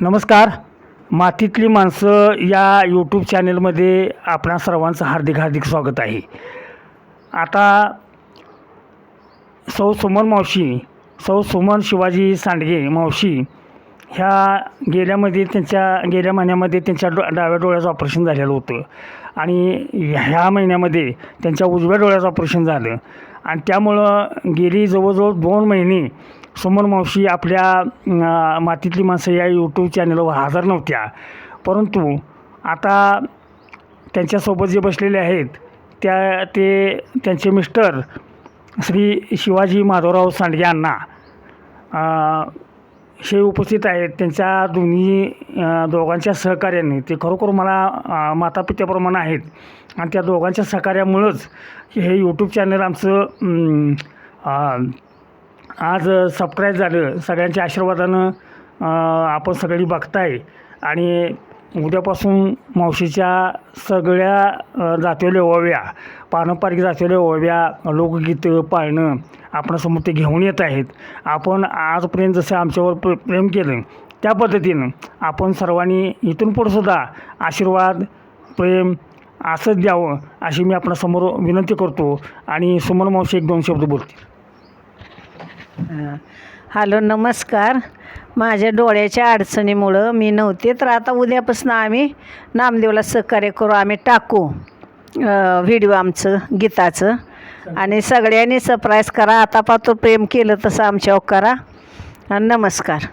नमस्कार. मातीतली माणसं या यूट्यूब चॅनेलमध्ये आपणा सर्वांचं हार्दिक हार्दिक स्वागत आहे. आता सौ सुमन मावशी सौ सुमन शिवाजी सांडगे मावशी ह्या गेल्यामध्ये त्यांच्या गेल्या महिन्यामध्ये त्यांच्या डो डाव्या डोळ्याचं ऑपरेशन झालेलं होतं. आणि ह्या महिन्यामध्ये त्यांच्या उजव्या डोळ्याचं ऑपरेशन झालं. आणि त्यामुळं गेली जवळजवळ दोन महिने सुमन मावशी आपल्या मातीतली माणसं या यूट्यूब चॅनलवर हजर नव्हत्या. परंतु आता त्यांच्यासोबत जे बसलेले आहेत त्या ते त्यांचे मिस्टर श्री शिवाजी माधवराव सांडगे अण्णा हे उपस्थित आहेत. त्यांच्या दोन्ही दोघांच्या सहकार्याने ते खरोखर मला अं, मातापित्याप्रमाणे आहेत. आणि त्या दोघांच्या सहकार्यामुळंच हे यूट्यूब चॅनल आमचं आज सबस्क्राईब झालं. सगळ्यांच्या आशीर्वादानं आपण सगळी बघताय. आणि उद्यापासून मावशीच्या सगळ्या अं, जातीवल्या ओव्या पारंपरिक जातीवल्या ओव्या लोकगीतं पाळणं आपणासमोर ते घेऊन येत आहेत. आपण आजपर्यंत जसं आमच्यावर प्र प्रेम केलं त्या पद्धतीनं आपण सर्वांनी इथून पुढं सुद्धा आशीर्वाद प्रेम असंच द्यावं अशी मी आपणासमोर विनंती करतो. आणि सुमन मावशी एक दोन शब्द बोलतील. हॅलो नमस्कार. माझ्या डोळ्याच्या अडचणीमुळं मी नव्हते तर आता उद्यापासून आम्ही नामदेवला सहकार्य करू आम्ही टाकू व्हिडिओ आमचं गीताचं. आणि सगळ्यांनी सरप्राईज करा आता पाहतो प्रेम केलं तसं आमच्यावर करा. आणि नमस्कार.